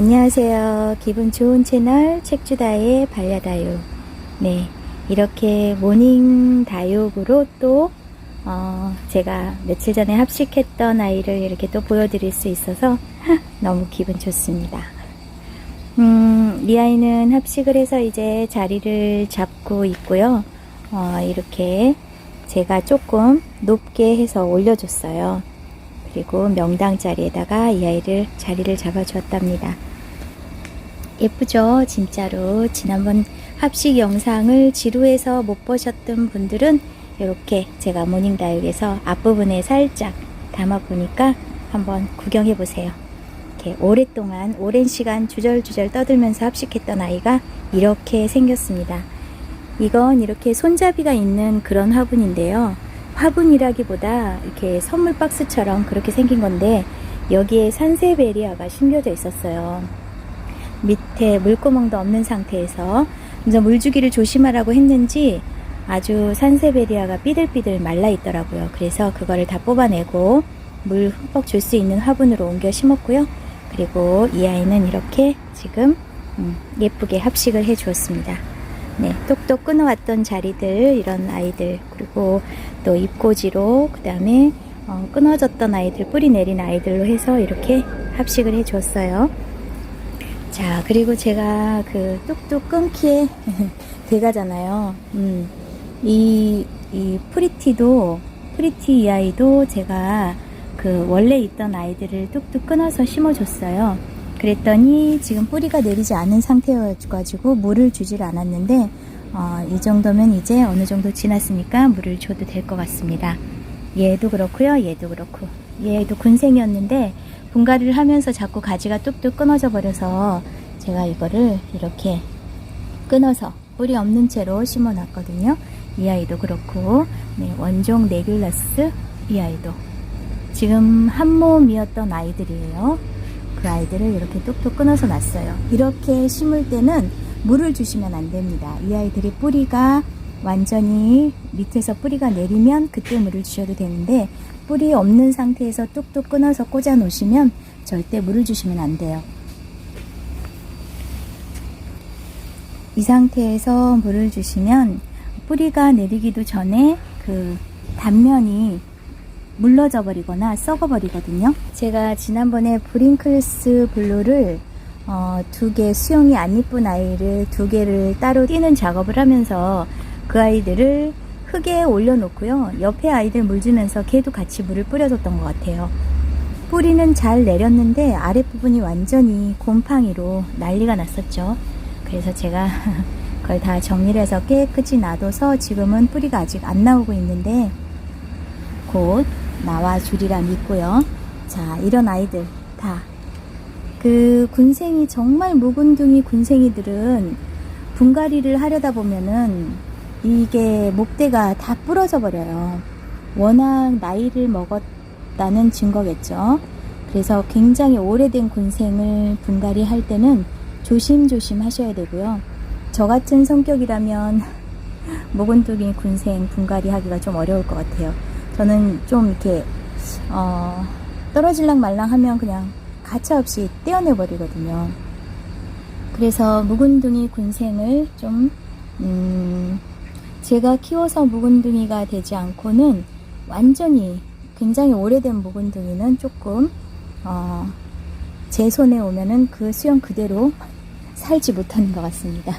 안녕하세요. 기분 좋은 채널 책주다의 반려다육. 네. 이렇게 모닝 다육으로 또, 어, 제가 며칠 전에 합식했던 아이를 이렇게 또 보여드릴 수 있어서 너무 기분 좋습니다. 음, 이 아이는 합식을 해서 이제 자리를 잡고 있고요. 어, 이렇게 제가 조금 높게 해서 올려줬어요. 그리고 명당 자리에다가 이 아이를 자리를 잡아주었답니다. 예쁘죠? 진짜로. 지난번 합식 영상을 지루해서 못 보셨던 분들은 이렇게 제가 모닝다육에서 앞부분에 살짝 담아보니까 한번 구경해 보세요. 이렇게 오랫동안 오랜 시간 주절주절 떠들면서 합식했던 아이가 이렇게 생겼습니다. 이건 이렇게 손잡이가 있는 그런 화분인데요. 화분이라기보다 이렇게 선물 박스처럼 그렇게 생긴 건데 여기에 산세베리아가 심겨져 있었어요. 밑에 물구멍도 없는 상태에서 그래서 물주기를 조심하라고 했는지 아주 산세베리아가 삐들삐들 말라 있더라고요. 그래서 그거를 다 뽑아내고 물 흠뻑 줄 수 있는 화분으로 옮겨 심었고요. 그리고 이 아이는 이렇게 지금 음, 예쁘게 합식을 해 주었습니다. 네, 똑똑 끊어왔던 자리들 이런 아이들 그리고 또 잎꽂이로 그 다음에 어, 끊어졌던 아이들 뿌리 내린 아이들로 해서 이렇게 합식을 해 주었어요. 자 그리고 제가 그 뚝뚝 끊기에 대가잖아요. 음, 이, 이 프리티도 프리티 이 아이도 제가 그 원래 있던 아이들을 뚝뚝 끊어서 심어줬어요. 그랬더니 지금 뿌리가 내리지 않은 상태여가지고 물을 주질 않았는데 어, 이 정도면 이제 어느 정도 지났으니까 물을 줘도 될 것 같습니다. 얘도 그렇고요. 얘도 그렇고 얘도 군생이었는데 분갈이를 하면서 자꾸 가지가 뚝뚝 끊어져 버려서 제가 이거를 이렇게 끊어서 뿌리 없는 채로 심어 놨거든요. 이 아이도 그렇고 네, 원종 네귤러스 이 아이도 지금 한 몸이었던 아이들이에요. 그 아이들을 이렇게 뚝뚝 끊어서 놨어요. 이렇게 심을 때는 물을 주시면 안 됩니다. 이 아이들이 뿌리가 완전히 밑에서 뿌리가 내리면 그때 물을 주셔도 되는데 뿌리 없는 상태에서 뚝뚝 끊어서 꽂아 놓으시면 절대 물을 주시면 안 돼요. 이 상태에서 물을 주시면 뿌리가 내리기도 전에 그 단면이 물러져 버리거나 썩어 버리거든요. 제가 지난번에 브링클스 블루를 어, 두 개 수영이 안 이쁜 아이를 두 개를 따로 띄는 작업을 하면서 그 아이들을 흙에 올려놓고요. 옆에 아이들 물 주면서 걔도 같이 물을 뿌려줬던 것 같아요. 뿌리는 잘 내렸는데 아랫부분이 완전히 곰팡이로 난리가 났었죠. 그래서 제가 그걸 다 정리를 해서 깨끗이 놔둬서 지금은 뿌리가 아직 안 나오고 있는데 곧 나와주리라 믿고요. 자, 이런 아이들 다. 그 군생이 정말 묵은둥이 군생이들은 분갈이를 하려다 보면은 이게 목대가 다 부러져 버려요. 워낙 나이를 먹었다는 증거겠죠. 그래서 굉장히 오래된 군생을 분갈이 할 때는 조심조심 하셔야 되고요. 저 같은 성격이라면 묵은둥이 군생 분갈이 하기가 좀 어려울 것 같아요. 저는 좀 이렇게 어, 떨어질랑 말랑 하면 그냥 가차없이 떼어내 버리거든요. 그래서 묵은둥이 군생을 좀 음, 제가 키워서 묵은둥이가 되지 않고는 완전히 굉장히 오래된 묵은둥이는 조금 어, 제 손에 오면은 그 수영 그대로 살지 못하는 것 같습니다.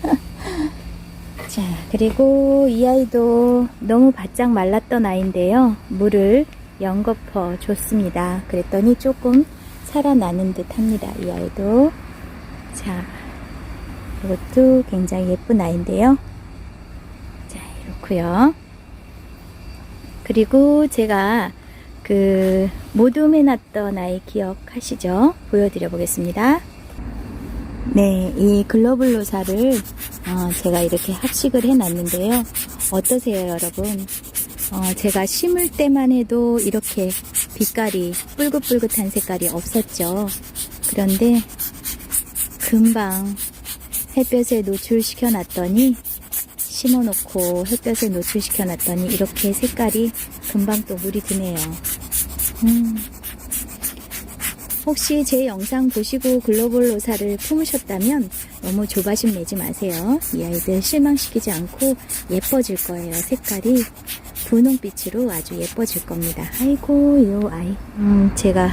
자, 그리고 이 아이도 너무 바짝 말랐던 아이인데요. 물을 연거퍼 줬습니다. 그랬더니 조금 살아나는 듯 합니다. 이 아이도. 자, 이것도 굉장히 예쁜 아이인데요. 자, 이렇고요. 그리고 제가 그 모둠해 놨던 아이 기억하시죠? 보여드려 보겠습니다. 네, 이 글로블로사를 어, 제가 이렇게 합식을 해 놨는데요. 어떠세요, 여러분? 어, 제가 심을 때만 해도 이렇게 빛깔이 붉긋붉긋한 색깔이 없었죠. 그런데 금방 햇볕에 노출시켜 놨더니 심어놓고 햇볕에 노출시켜 놨더니 이렇게 색깔이 금방 또 물이 드네요. 음. 혹시 제 영상 보시고 글로벌 로사를 품으셨다면 너무 조바심 내지 마세요. 이 아이들 실망시키지 않고 예뻐질 거예요. 색깔이 분홍빛으로 아주 예뻐질 겁니다. 아이고, 요 아이. 음, 제가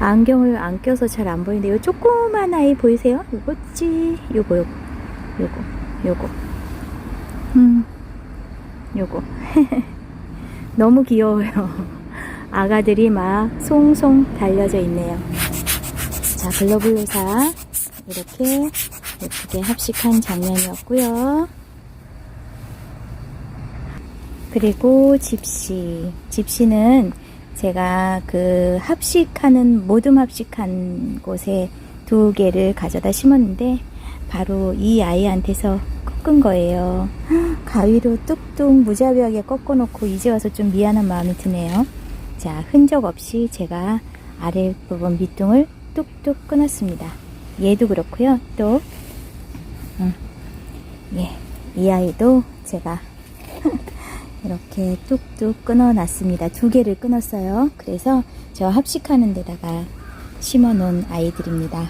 안경을 안 껴서 잘 안 보이는데 요 조그만 아이 보이세요? 요거지. 요거, 요거, 요거, 요거. 음, 요거. 너무 귀여워요. 아가들이 막 송송 달려져 있네요. 자, 글로벌 로사 이렇게 예쁘게 합식한 장면이었고요. 그리고 집시. 집시는 제가 그 합식하는, 모둠 합식한 곳에 두 개를 가져다 심었는데, 바로 이 아이한테서 꺾은 거예요. 가위로 뚝뚝 무자비하게 꺾어놓고 이제 와서 좀 미안한 마음이 드네요. 자, 흔적 없이 제가 아랫부분 밑둥을 뚝뚝 끊었습니다. 얘도 그렇고요. 또, 음, 예, 이 아이도 제가 이렇게 뚝뚝 끊어놨습니다. 두 개를 끊었어요. 그래서 저 합식하는 데다가 심어 놓은 아이들입니다.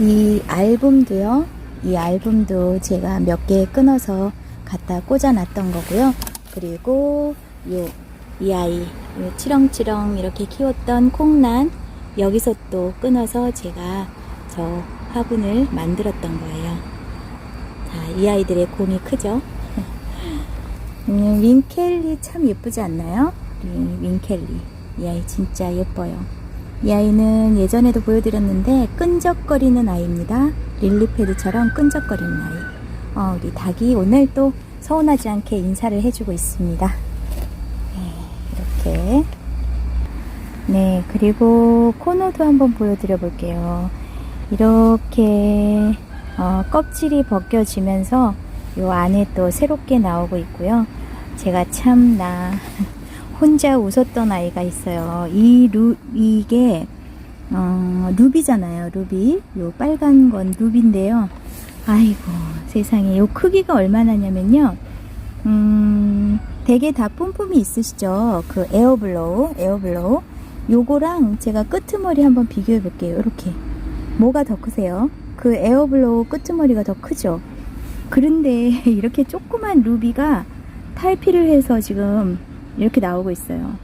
이 앨범도요. 이 앨범도 제가 몇 개 끊어서 갖다 꽂아 놨던 거고요. 그리고 요, 이 아이, 요 치렁치렁 이렇게 키웠던 콩란, 여기서 또 끊어서 제가 저 화분을 만들었던 거예요. 자, 이 아이들의 곰이 크죠? 음, 윈켈리 참 예쁘지 않나요? 우리 윈켈리. 이 아이 진짜 예뻐요. 이 아이는 예전에도 보여드렸는데 끈적거리는 아이입니다. 릴리패드처럼 끈적거리는 아이. 어, 우리 닭이 오늘 또 서운하지 않게 인사를 해주고 있습니다. 네, 이렇게. 네, 그리고 코너도 한번 보여드려 볼게요. 이렇게 어, 껍질이 벗겨지면서 요 안에 또 새롭게 나오고 있고요. 제가 참나 혼자 웃었던 아이가 있어요. 이 루, 이게, 어, 루비잖아요. 루비. 요 빨간 건 루비인데요. 아이고, 세상에. 요 크기가 얼마나냐면요. 음, 되게 다 뿜뿜이 있으시죠? 그 에어블로우, 에어블로우. 요거랑 제가 끄트머리 한번 비교해 볼게요. 이렇게. 뭐가 더 크세요? 그 에어블로우 끄트머리가 더 크죠? 그런데 이렇게 조그만 루비가 탈피를 해서 지금 이렇게 나오고 있어요.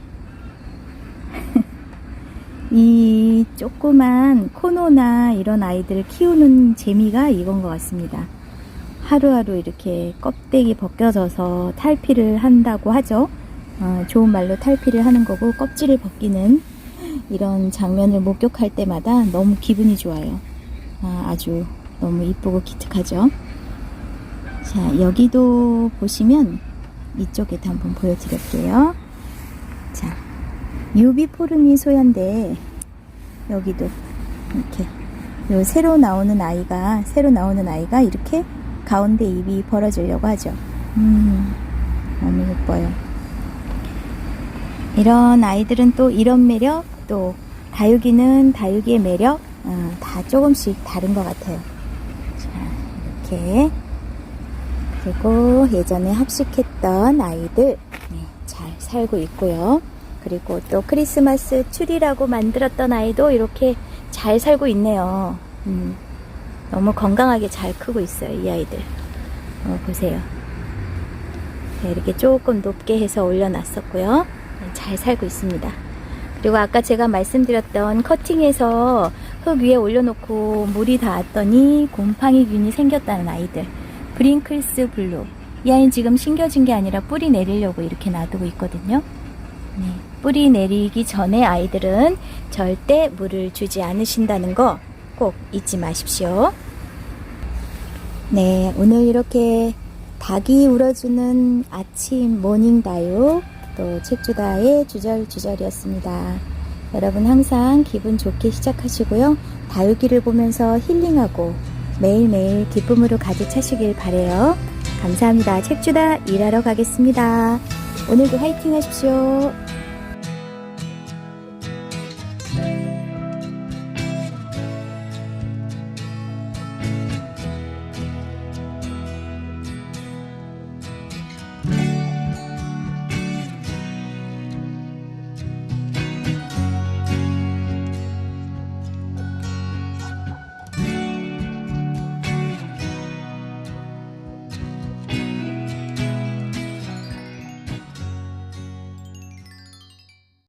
이 조그만 코노나 이런 아이들을 키우는 재미가 이건 것 같습니다. 하루하루 이렇게 껍데기 벗겨져서 탈피를 한다고 하죠. 어, 좋은 말로 탈피를 하는 거고 껍질을 벗기는 이런 장면을 목격할 때마다 너무 기분이 좋아요. 아, 아주 너무 이쁘고 기특하죠. 자, 여기도 보시면 이쪽에도 한번 보여드릴게요. 자, 유비포름이 소연데 여기도 이렇게 요 새로 나오는 아이가 새로 나오는 아이가 이렇게 가운데 입이 벌어지려고 하죠. 음, 너무 예뻐요. 이런 아이들은 또 이런 매력, 또 다육이는 다육이의 매력, 어, 다 조금씩 다른 것 같아요. 자, 이렇게 그리고 예전에 합식했던 아이들 네, 잘 살고 있고요. 그리고 또 크리스마스 추리라고 만들었던 아이도 이렇게 잘 살고 있네요. 음, 너무 건강하게 잘 크고 있어요, 이 아이들. 어, 보세요. 네, 이렇게 조금 높게 해서 올려놨었고요. 네, 잘 살고 있습니다. 그리고 아까 제가 말씀드렸던 커팅해서 흙 위에 올려놓고 물이 닿았더니 곰팡이 균이 생겼다는 아이들. 브링클스 블루. 이 아이는 지금 심겨진 게 아니라 뿌리 내리려고 이렇게 놔두고 있거든요. 네, 뿌리 내리기 전에 아이들은 절대 물을 주지 않으신다는 거 꼭 잊지 마십시오. 네, 오늘 이렇게 닭이 울어주는 아침 모닝 다육 또 책주다의 주절주절이었습니다. 여러분 항상 기분 좋게 시작하시고요. 다육이를 보면서 힐링하고 매일매일 기쁨으로 가득 차시길 바래요. 감사합니다. 책주다 일하러 가겠습니다. 오늘도 화이팅 하십시오.